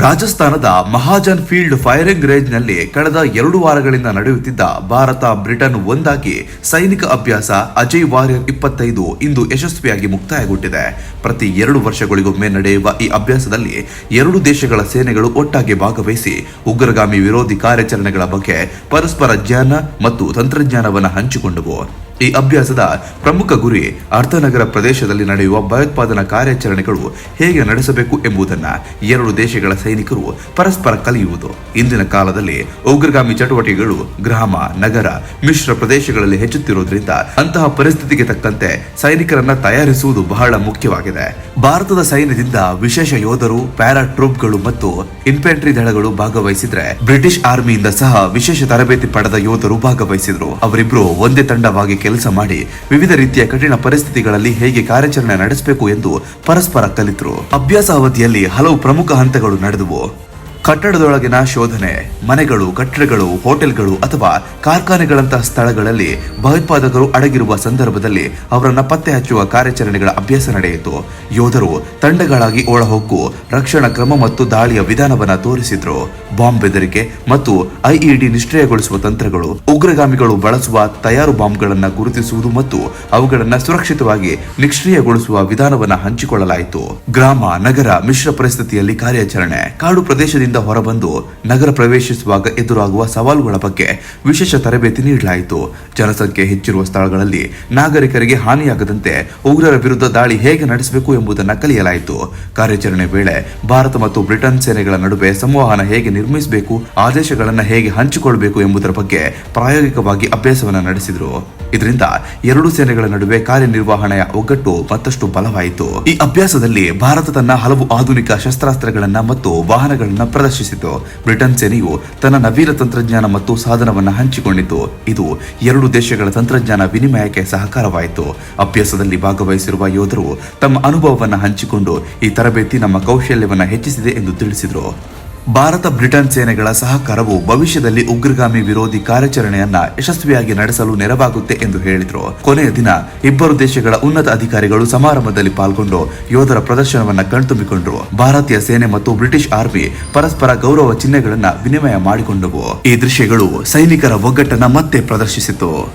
ರಾಜಸ್ಥಾನದ Mahajan field firing ರೇಂಜ್ನಲ್ಲಿ ಕಳೆದ ಎರಡು ವಾರಗಳಿಂದ ನಡೆಯುತ್ತಿದ್ದ ಭಾರತ ಬ್ರಿಟನ್ ಒಂದಾಗಿ ಸೈನಿಕ ಅಭ್ಯಾಸ ಅಜಯ್ ವಾರಿಯರ್ ಇಪ್ಪತ್ತೈದು ಇಂದು ಯಶಸ್ವಿಯಾಗಿ ಮುಕ್ತಾಯಗೊಂಡಿದೆ. ಪ್ರತಿ ಎರಡು ವರ್ಷಗಳಿಗೊಮ್ಮೆ ನಡೆಯುವ ಈ ಅಭ್ಯಾಸದಲ್ಲಿ ಎರಡು ದೇಶಗಳ ಸೇನೆಗಳು ಒಟ್ಟಾಗಿ ಭಾಗವಹಿಸಿ ಉಗ್ರಗಾಮಿ ವಿರೋಧಿ ಕಾರ್ಯಾಚರಣೆಗಳ ಬಗ್ಗೆ ಪರಸ್ಪರ ಜ್ಞಾನ ಮತ್ತು ತಂತ್ರಜ್ಞಾನವನ್ನು ಹಂಚಿಕೊಂಡವು. ಈ ಅಭ್ಯಾಸದ ಪ್ರಮುಖ ಗುರಿ ಅರ್ಥನಗರ ಪ್ರದೇಶದಲ್ಲಿ ನಡೆಯುವ ಭಯೋತ್ಪಾದನಾ ಕಾರ್ಯಾಚರಣೆಗಳು ಹೇಗೆ ನಡೆಸಬೇಕು ಎಂಬುದನ್ನ ಎರಡು ದೇಶಗಳ ಸೈನಿಕರು ಪರಸ್ಪರ ಕಲಿಯುವುದು. ಇಂದಿನ ಕಾಲದಲ್ಲಿ ಉಗ್ರಗಾಮಿ ಚಟುವಟಿಕೆಗಳು ಗ್ರಾಮ, ನಗರ, ಮಿಶ್ರ ಪ್ರದೇಶಗಳಲ್ಲಿ ಹೆಚ್ಚುತ್ತಿರುವುದರಿಂದ ಅಂತಹ ಪರಿಸ್ಥಿತಿಗೆ ತಕ್ಕಂತೆ ಸೈನಿಕರನ್ನ ತಯಾರಿಸುವುದು ಬಹಳ ಮುಖ್ಯವಾಗಿದೆ. ಭಾರತದ ಸೈನ್ಯದಿಂದ ವಿಶೇಷ ಯೋಧರು ಪ್ಯಾರಾ ಟ್ರೂಪ್ಗಳು ಮತ್ತು ಇನ್ಫೆಂಟ್ರಿ ದಳಗಳು ಭಾಗವಹಿಸಿದ್ರೆ ಬ್ರಿಟಿಷ್ ಆರ್ಮಿಯಿಂದ ಸಹ ವಿಶೇಷ ತರಬೇತಿ ಪಡೆದ ಯೋಧರು ಭಾಗವಹಿಸಿದ್ರು. ಅವರಿಬ್ರು ಒಂದೇ ತಂಡವಾಗಿ ಕೆಲಸ ಮಾಡಿ ವಿವಿಧ ರೀತಿಯ ಕಠಿಣ ಪರಿಸ್ಥಿತಿಗಳಲ್ಲಿ ಹೇಗೆ ಕಾರ್ಯಾಚರಣೆ ನಡೆಸಬೇಕು ಎಂದು ಪರಸ್ಪರ ಕಲಿತರು. ಅಭ್ಯಾಸ ಅವಧಿಯಲ್ಲಿ ಹಲವು ಪ್ರಮುಖ ಹಂತಗಳು ನಡೆದವು. ಕಟ್ಟಡದೊಳಗಿನ ಶೋಧನೆ, ಮನೆಗಳು, ಕಟ್ಟಡಗಳು, ಹೋಟೆಲ್ಗಳು ಅಥವಾ ಕಾರ್ಖಾನೆಗಳಂತಹ ಸ್ಥಳಗಳಲ್ಲಿ ಭಯೋತ್ಪಾದಕರು ಅಡಗಿರುವ ಸಂದರ್ಭದಲ್ಲಿ ಅವರನ್ನ ಪತ್ತೆ ಹಚ್ಚುವ ಕಾರ್ಯಾಚರಣೆಗಳ ಅಭ್ಯಾಸ ನಡೆಯಿತು. ಯೋಧರು ತಂಡಗಳಾಗಿ ಒಳಹೊಕ್ಕು ರಕ್ಷಣಾ ಕ್ರಮ ಮತ್ತು ದಾಳಿಯ ವಿಧಾನವನ್ನ ತೋರಿಸಿದ್ರು. ಬಾಂಬ್ ಬೆದರಿಕೆ ಮತ್ತು ಐಇಡಿ ನಿಷ್ಕ್ರಿಯಗೊಳಿಸುವ ತಂತ್ರಗಳು, ಉಗ್ರಗಾಮಿಗಳು ಬಳಸುವ ತಯಾರು ಬಾಂಬ್ಗಳನ್ನು ಗುರುತಿಸುವುದು ಮತ್ತು ಅವುಗಳನ್ನ ಸುರಕ್ಷಿತವಾಗಿ ನಿಷ್ಕ್ರಿಯಗೊಳಿಸುವ ವಿಧಾನವನ್ನು ಹಂಚಿಕೊಳ್ಳಲಾಯಿತು. ಗ್ರಾಮ, ನಗರ, ಮಿಶ್ರ ಪರಿಸ್ಥಿತಿಯಲ್ಲಿ ಕಾರ್ಯಾಚರಣೆ, ಕಾಡು ಪ್ರದೇಶದಿಂದ ಹೊರಬಂದು ನಗರ ಪ್ರವೇಶಿಸುವಾಗ ಎದುರಾಗುವ ಸವಾಲುಗಳ ಬಗ್ಗೆ ವಿಶೇಷ ತರಬೇತಿ ನೀಡಲಾಯಿತು. ಜನಸಂಖ್ಯೆ ಹೆಚ್ಚಿರುವ ಸ್ಥಳಗಳಲ್ಲಿ ನಾಗರಿಕರಿಗೆ ಹಾನಿಯಾಗದಂತೆ ಉಗ್ರರ ವಿರುದ್ಧ ದಾಳಿ ಹೇಗೆ ನಡೆಸಬೇಕು ಎಂಬುದನ್ನು ಕಲಿಯಲಾಯಿತು. ಕಾರ್ಯಾಚರಣೆ ವೇಳೆ ಭಾರತ ಮತ್ತು ಬ್ರಿಟನ್ ಸೇನೆಗಳ ನಡುವೆ ಸಂವಹನ ಹೇಗೆ ನಿರ್ಮಿಸಬೇಕು, ಆದೇಶಗಳನ್ನು ಹೇಗೆ ಹಂಚಿಕೊಳ್ಳಬೇಕು ಎಂಬುದರ ಬಗ್ಗೆ ಪ್ರಾಯೋಗಿಕವಾಗಿ ಅಭ್ಯಾಸವನ್ನು ನಡೆಸಿದರು. ಇದರಿಂದ ಎರಡು ಸೇನೆಗಳ ನಡುವೆ ಕಾರ್ಯನಿರ್ವಹಣೆಯ ಒಗ್ಗಟ್ಟು ಮತ್ತಷ್ಟು ಬಲವಾಯಿತು. ಈ ಅಭ್ಯಾಸದಲ್ಲಿ ಭಾರತ ತನ್ನ ಹಲವು ಆಧುನಿಕ ಶಸ್ತ್ರಾಸ್ತ್ರಗಳನ್ನ ಮತ್ತು ವಾಹನಗಳನ್ನ ಪ್ರದರ್ಶಿಸಿತು. ಬ್ರಿಟನ್ ಸೇನೆಯು ತನ್ನ ನವೀನ ತಂತ್ರಜ್ಞಾನ ಮತ್ತು ಸಾಧನವನ್ನು ಹಂಚಿಕೊಂಡಿತು. ಇದು ಎರಡು ದೇಶಗಳ ತಂತ್ರಜ್ಞಾನ ವಿನಿಮಯಕ್ಕೆ ಸಹಕಾರವಾಯಿತು. ಅಭ್ಯಾಸದಲ್ಲಿ ಭಾಗವಹಿಸಿರುವ ಯೋಧರು ತಮ್ಮ ಅನುಭವವನ್ನು ಹಂಚಿಕೊಂಡು ಈ ತರಬೇತಿ ನಮ್ಮ ಕೌಶಲ್ಯವನ್ನು ಹೆಚ್ಚಿಸಿದೆ ಎಂದು ತಿಳಿಸಿದರು. ಭಾರತ ಬ್ರಿಟನ್ ಸೇನೆಗಳ ಸಹಕಾರವು ಭವಿಷ್ಯದಲ್ಲಿ ಉಗ್ರಗಾಮಿ ವಿರೋಧಿ ಕಾರ್ಯಾಚರಣೆಯನ್ನ ಯಶಸ್ವಿಯಾಗಿ ನಡೆಸಲು ನೆರವಾಗುತ್ತೆ ಎಂದು ಹೇಳಿದರು. ಕೊನೆಯ ದಿನ ಇಬ್ಬರು ದೇಶಗಳ ಉನ್ನತ ಅಧಿಕಾರಿಗಳು ಸಮಾರಂಭದಲ್ಲಿ ಪಾಲ್ಗೊಂಡು ಯೋಧರ ಪ್ರದರ್ಶನವನ್ನ ಕಣ್ತುಂಬಿಕೊಂಡರು. ಭಾರತೀಯ ಸೇನೆ ಮತ್ತು ಬ್ರಿಟಿಷ್ ಆರ್ಮಿ ಪರಸ್ಪರ ಗೌರವ ಚಿಹ್ನೆಗಳನ್ನ ವಿನಿಮಯ ಮಾಡಿಕೊಂಡವು. ಈ ದೃಶ್ಯಗಳು ಸೈನಿಕರ ಒಗ್ಗಟ್ಟನ್ನ ಮತ್ತೆ ಪ್ರದರ್ಶಿಸಿತು